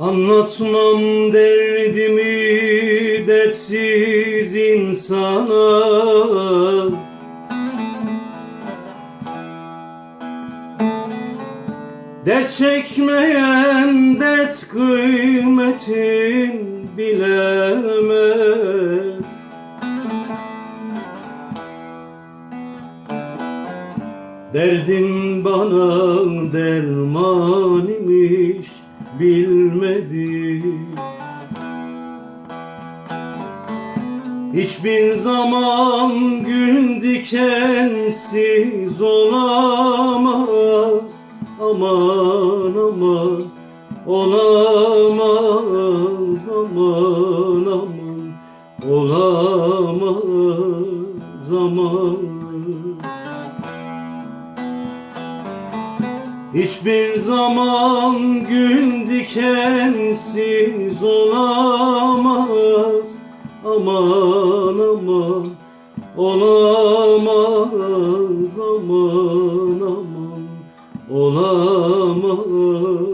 Anlatmam derdimi dertsiz insana. Dert çekmeyen dert kıymetin bilemez. Derdim bana derman imiş bilmedi. Hiçbir zaman gün dikensiz olamaz. Aman aman olamaz aman aman olamaz aman Hiçbir zaman gün dikensiz olamaz. Aman aman olamaz aman aman olamaz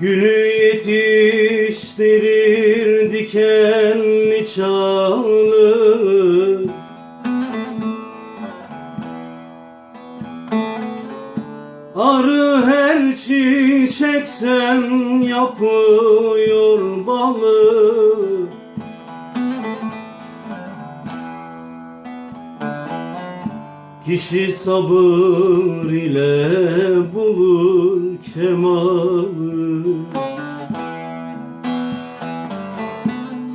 Gülü yetiştirir dikenli çağlı Arı her çiçeksen yapıyor balı. Kişi sabır ile bulur kemalı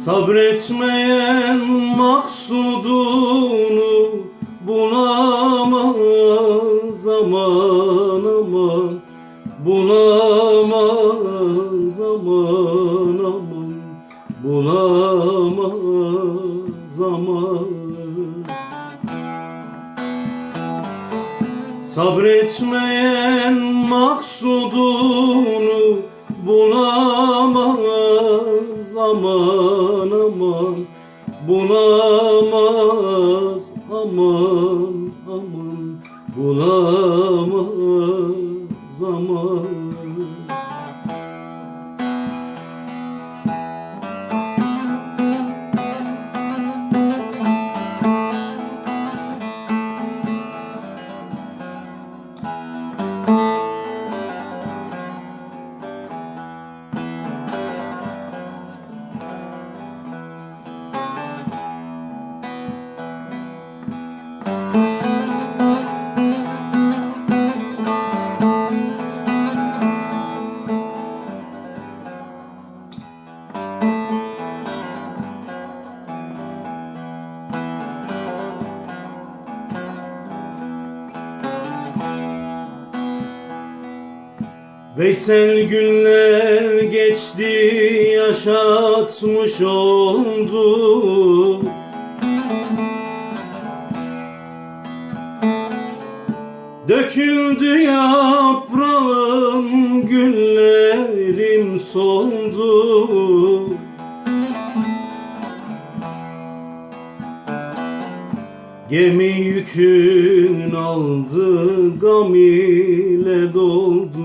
Sabretmeyen maksudunu bulamaz aman aman Bulamaz aman aman Bulamaz aman Sabretmeyen maksudunu bulamaz aman Bulamaz aman aman. Bulamaz aman Veysel günler geçti yaşatmış oldu Döküldü yaprağım güllerim soldu. Gemi yükün aldı gam ile doldu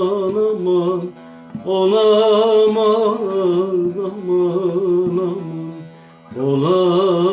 Olamaz aman aman. Olamaz.